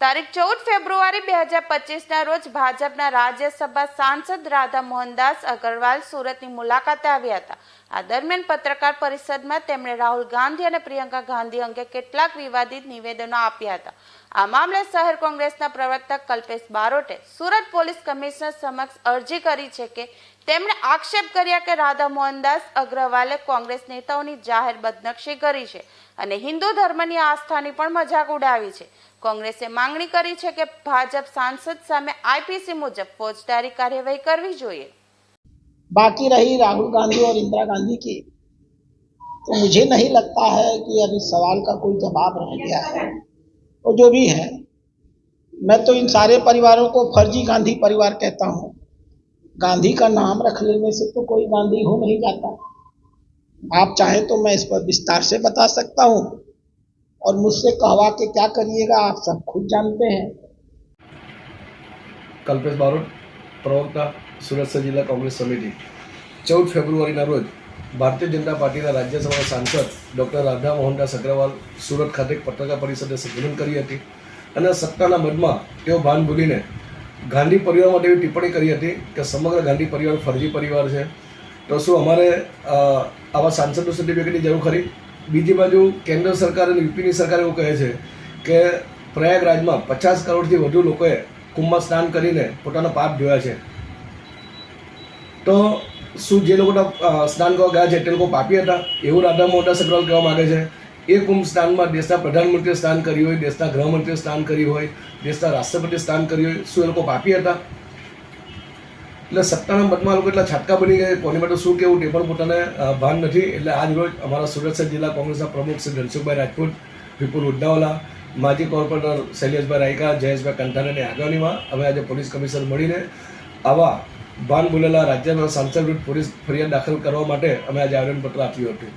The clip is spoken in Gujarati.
તારીખ ચૌદ ફેબ્રુઆરી બે હજાર પચીસના રોજ ભાજપના રાજ્યસભા સાંસદ રાધા મોહનદાસ અગ્રવાલ સુરતની મુલાકાતે આવ્યા હતા. આ દરમિયાન પત્રકાર પરિષદમાં તેમણે રાહુલ ગાંધી અને પ્રિયંકા ગાંધી અંગે કેટલાક વિવાદિત નિવેદનો આપ્યા હતા. આ મામલે શહેર કોંગ્રેસના પ્રવક્તા કલ્પેશ બારોટે સુરત પોલીસ કમિશનર સમક્ષ અરજી કરી છે કે તેમણે આક્ષેપ કર્યા કે રાધા મોહનદાસ અગ્રવાલે કોંગ્રેસ નેતાઓની જાહેર બદનક્ષી કરી છે અને હિન્દુ ધર્મની આસ્થાની પણ મજાક ઉડાવી છે કોંગ્રેસે માંગણી કરી છે કે ભાજપ સાંસદ સામે આઈપીસી મુજબ ફોજદારી કાર્યવાહી કરવી જોઈએ बाकी रही राहुल गांधी और इंदिरा गांधी की तो मुझे नहीं लगता है कि अब इस सवाल का कोई जवाब रह गया है और जो भी है मैं तो इन सारे परिवारों को फर्जी गांधी परिवार कहता हूँ गांधी का नाम रख लेने से तो कोई गांधी हो नहीं जाता आप चाहें तो मैं इस पर विस्तार से बता सकता हूँ और मुझसे कहवा के क्या करिएगा आप सब खुद जानते हैं કલ્પેશ બારોટ પ્રવક્તા સુરત શહેર જિલ્લા કોંગ્રેસ સમિતિ ચૌદ ફેબ્રુઆરીના રોજ ભારતીય જનતા પાર્ટીના રાજ્યસભાના સાંસદ ડૉક્ટર રાધા મોહનદાસ અગ્રવાલ સુરત ખાતે એક પત્રકાર પરિષદે સંબોધન કરી હતી અને સત્તાના મદમાં તેઓ ભાન ભૂલીને ગાંધી પરિવાર માટે એવી ટિપ્પણી કરી હતી કે સમગ્ર ગાંધી પરિવાર ફરજી પરિવાર છે. તો શું અમારે આવા સાંસદનું સર્ટિફિકેટની જરૂર ખરી? બીજી બાજુ કેન્દ્ર સરકાર અને યુપીની સરકાર એવું કહે છે કે પ્રયાગરાજમાં પચાસ કરોડથી વધુ લોકોએ કુંભમાં સ્નાન કરીને પોતાના પાપ જોયા છે. તો શું જે લોકોના સ્નાન કરવા ગયા છે તે લોકો પાપી હતા? એવું રાધા મોટા સગ્રવાલ કહેવા માગે છે. એ કુંભ સ્થાનમાં દેશના પ્રધાનમંત્રીએ સ્નાન કર્યું હોય, દેશના ગૃહમંત્રીએ સ્નાન કર્યું હોય, દેશના રાષ્ટ્રપતિએ સ્નાન કર્યું હોય, શું એ લોકો પાપી હતા? એટલે સત્તાના મતમાં લોકો એટલા છાટકા બની ગયા કોની માટે શું કેવું તે પણ પોતાને ભાન નથી. એટલે આજ રોજ અમારા સુરત જિલ્લા કોંગ્રેસના પ્રમુખ શ્રી ધનસુખભાઈ રાજપૂત, વિપુલ ઉડ્ડાવાલા માજી કોર્પોરેટર શૈલેષભાઈ રાયકા, જયેશભાઈ કંઠારાની આગેવાનીમાં અમે આજે પોલીસ કમિશનર મળીને આવા ભાન બોલેલા રાજ્યના સાંસદ પોલીસ ફરિયાદ દાખલ કરવા માટે અમે આજે આવેદનપત્ર આપ્યું હતું.